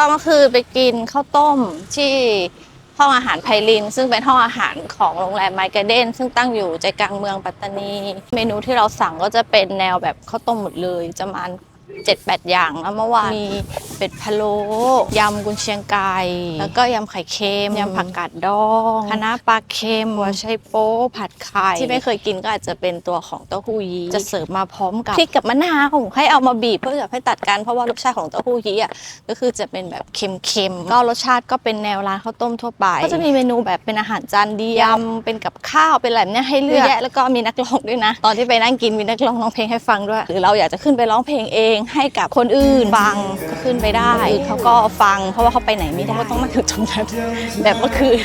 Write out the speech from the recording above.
ก็เมื่อคืนไปกินข้าวต้มที่ห้องอาหารไพลิน ซึ่งเป็นห้องอาหารของโรงแรมไมเกาเดนซึ่งตั้งอยู่ใจกลางเมืองปัตตานี เมนูที่เราสั่งก็จะเป็นแนวแบบข้าวต้มหมดเลยจะมัน จ็ดแปดอย่างแล้วเมื่อวานมีเป็ดพะโล้ยำกุนเชียงไก่แล้วก็ยำไข่เค็มยำผักกาดดองคณะปลาเค็มหัวไชโป๊ผัดไข่ที่ไม่เคยกินก็อาจจะเป็นตัวของเต้าหู้ยี้จะเสิร์ฟมาพร้อมกับพริกกับมะนาวให้เอามาบีบเพื่อให้ตัดกันเพราะว่ารสชาติของเต้าหู้ยี้อะก็คือจะเป็นแบบเค็มๆก็รสชาติก็เป็นแนวร้านข้าวต้มทั่วไป ก็จะมีเมนูแบบเป็นอาหารจานเดียำเป็นกับข้าวเป็นอะไรเนี่ยให้เลือกแล้วก็มีนักร้องด้วยนะ ตอนที่ไปนั่งกินมีนักร้องร้องเพลงให้ฟังด้วย หรือเราอยากจะขึ้นไปร้องเพลงเองให้กับคนอื่นฟังขึ้นไปได้เขาก็ฟัง เพราะว่าเขาไปไหนไม่ได้ก็ต้องมาอยู่ตรงนั้นแบบเมื่อคืน